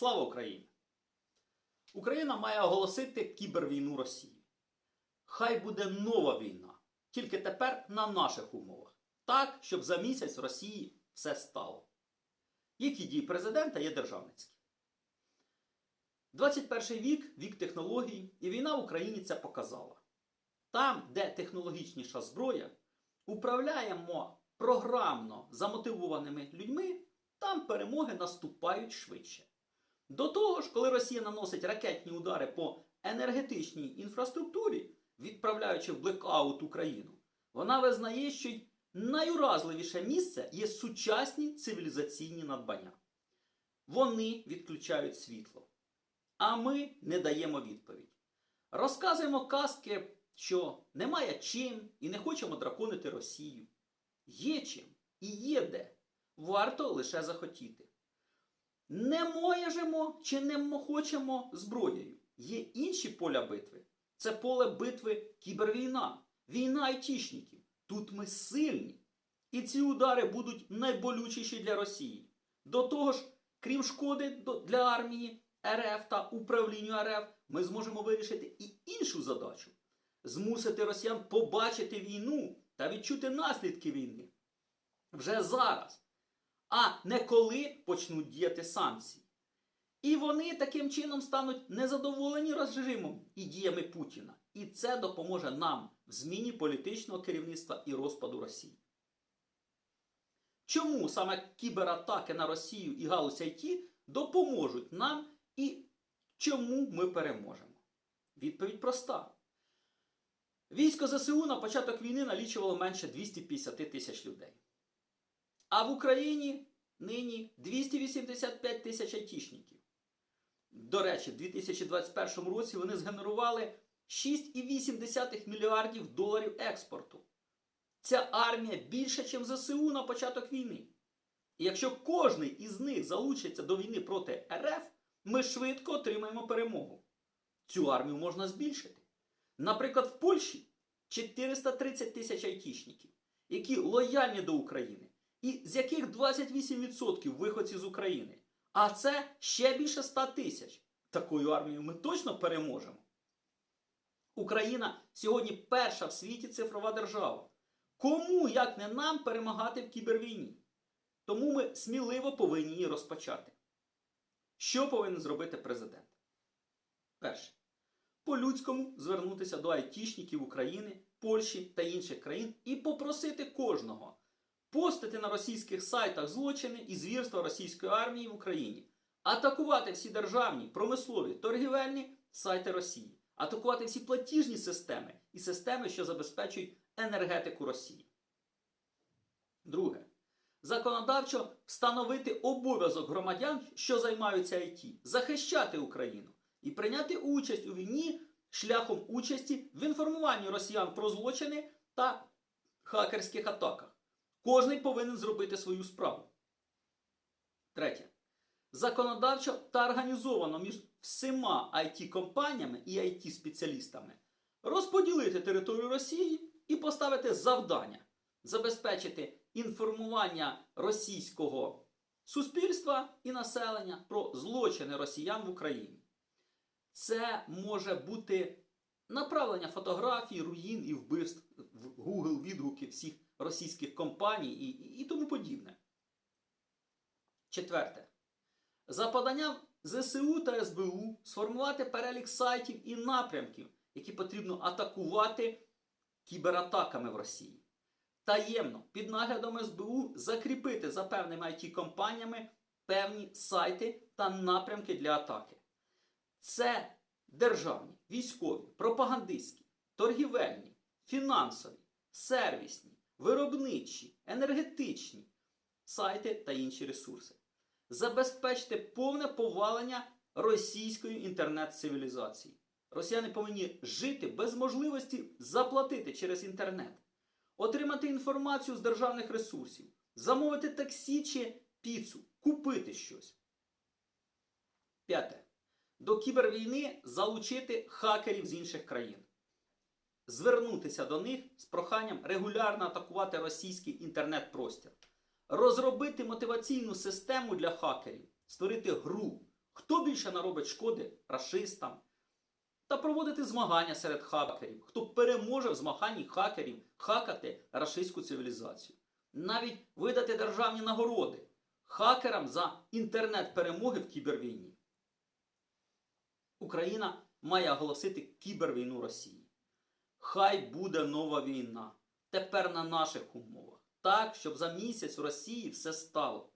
Слава Україні! Україна має оголосити кібервійну Росії. Хай буде нова війна, тільки тепер на наших умовах. Так, щоб за місяць в Росії все стало. Які дії президента є державницькі? 21 вік вік технологій, і війна в Україні це показала. Там, де технологічніша зброя, управляємо програмно замотивованими людьми, там перемоги наступають швидше. До того ж, коли Росія наносить ракетні удари по енергетичній інфраструктурі, відправляючи в блекаут Україну, вона визнає, що найуразливіше місце є сучасні цивілізаційні надбання. Вони відключають світло, а ми не даємо відповідь. Розказуємо казки, що немає чим і не хочемо драконити Росію. Є чим і є де. Варто лише захотіти. Не можемо чи не хочемо зброєю. Є інші поля битви. Це поле битви кібервійна, війна айтішників. Тут ми сильні. І ці удари будуть найболючіші для Росії. До того ж, крім шкоди для армії РФ та управлінню РФ, ми зможемо вирішити і іншу задачу змусити росіян побачити війну та відчути наслідки війни вже зараз, а не коли почнуть діяти санкції. І вони таким чином стануть незадоволені режимом і діями Путіна. І це допоможе нам в зміні політичного керівництва і розпаду Росії. Чому саме кібератаки на Росію і галузь IT допоможуть нам і чому ми переможемо? Відповідь проста. Військо ЗСУ на початок війни налічувало менше 250 тисяч людей. А в Україні нині 285 тисяч айтішників. До речі, в 2021 році вони згенерували 6,8 мільярдів доларів експорту. Ця армія більше, ніж ЗСУ на початок війни. І якщо кожний із них залучиться до війни проти РФ, ми швидко отримаємо перемогу. Цю армію можна збільшити. Наприклад, в Польщі 430 тисяч айтішників, які лояльні до України, і з яких 28% виходці з України. А це ще більше 100 тисяч. Такою армією ми точно переможемо. Україна сьогодні перша в світі цифрова держава. Кому, як не нам, перемагати в кібервійні? Тому ми сміливо повинні її розпочати. Що повинен зробити президент? Перше. По-людському звернутися до айтішників України, Польщі та інших країн і попросити кожного постити на російських сайтах злочини і звірства російської армії в Україні, атакувати всі державні, промислові, торгівельні сайти Росії, атакувати всі платіжні системи і системи, що забезпечують енергетику Росії. Друге. Законодавчо встановити обов'язок громадян, що займаються ІТ, захищати Україну і прийняти участь у війні шляхом участі в інформуванні росіян про злочини та хакерських атаках. Кожний повинен зробити свою справу. Третє. Законодавчо та організовано між всіма IT-компаніями і IT-спеціалістами розподілити територію Росії і поставити завдання забезпечити інформування російського суспільства і населення про злочини росіян в Україні. Це може бути направлення фотографій, руїн і вбивств в Google відгуки всіх російських компаній і, і, тому подібне. Четверте. За поданням ЗСУ та СБУ сформувати перелік сайтів і напрямків, які потрібно атакувати кібератаками в Росії. Таємно під наглядом СБУ закріпити за певними IT-компаніями певні сайти та напрямки для атаки. Це державні, військові, пропагандистські, торгівельні, фінансові, сервісні, виробничі, енергетичні сайти та інші ресурси. Забезпечити повне повалення російської інтернет-цивілізації. Росіяни повинні жити без можливості заплатити через інтернет, отримати інформацію з державних ресурсів, замовити таксі чи піцу, купити щось. П'яте. До кібервійни залучити хакерів з інших країн. Звернутися до них з проханням регулярно атакувати російський інтернет-простір. Розробити мотиваційну систему для хакерів, створити гру, хто більше наробить шкоди рашистам, та проводити змагання серед хакерів, хто переможе в змаганні хакерів хакати рашистську цивілізацію. Навіть видати державні нагороди хакерам за інтернет-перемоги в кібервійні. Україна має оголосити кібервійну Росії. Хай буде нова війна. Тепер на наших умовах. Так, щоб за місяць у Росії все стало.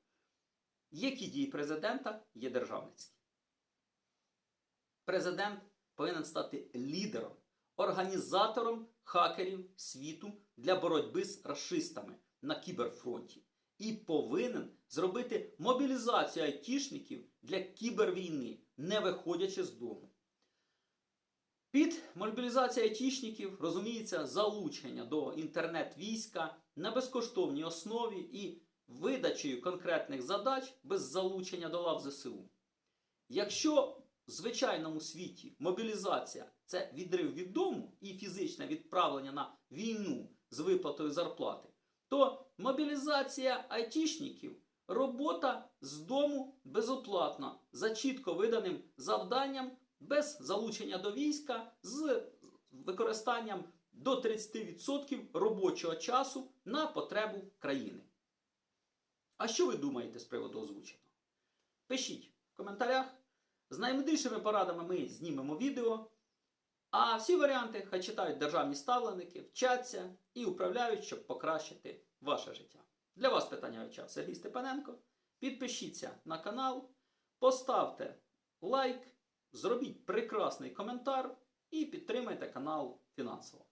Які дії президента є державницькі. Президент повинен стати лідером, організатором хакерів світу для боротьби з расистами на кіберфронті. І повинен зробити мобілізацію айтішників для кібервійни, не виходячи з дому. Під мобілізацію айтішників розуміється залучення до інтернет-війська на безкоштовній основі і видачею конкретних задач без залучення до лав ЗСУ. Якщо в звичайному світі мобілізація це відрив від дому і фізичне відправлення на війну з виплатою зарплати, то мобілізація айтішників робота з дому безоплатна за чітко виданим завданням без залучення до війська з використанням до 30% робочого часу на потребу країни. А що ви думаєте з приводу озвученого? Пишіть в коментарях. З наймудрішими порадами ми знімемо відео. А всі варіанти хай читають державні ставленики, вчаться і управляють, щоб покращити ваше життя. Для вас питання вивчав Сергій Степаненко. Підпишіться на канал, поставте лайк, зробіть прекрасний коментар і підтримайте канал фінансово.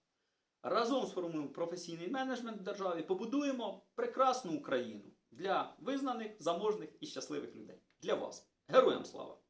Разом сформуємо професійний менеджмент в державі, побудуємо прекрасну Україну для визнаних, заможних і щасливих людей. Для вас. Героям слава!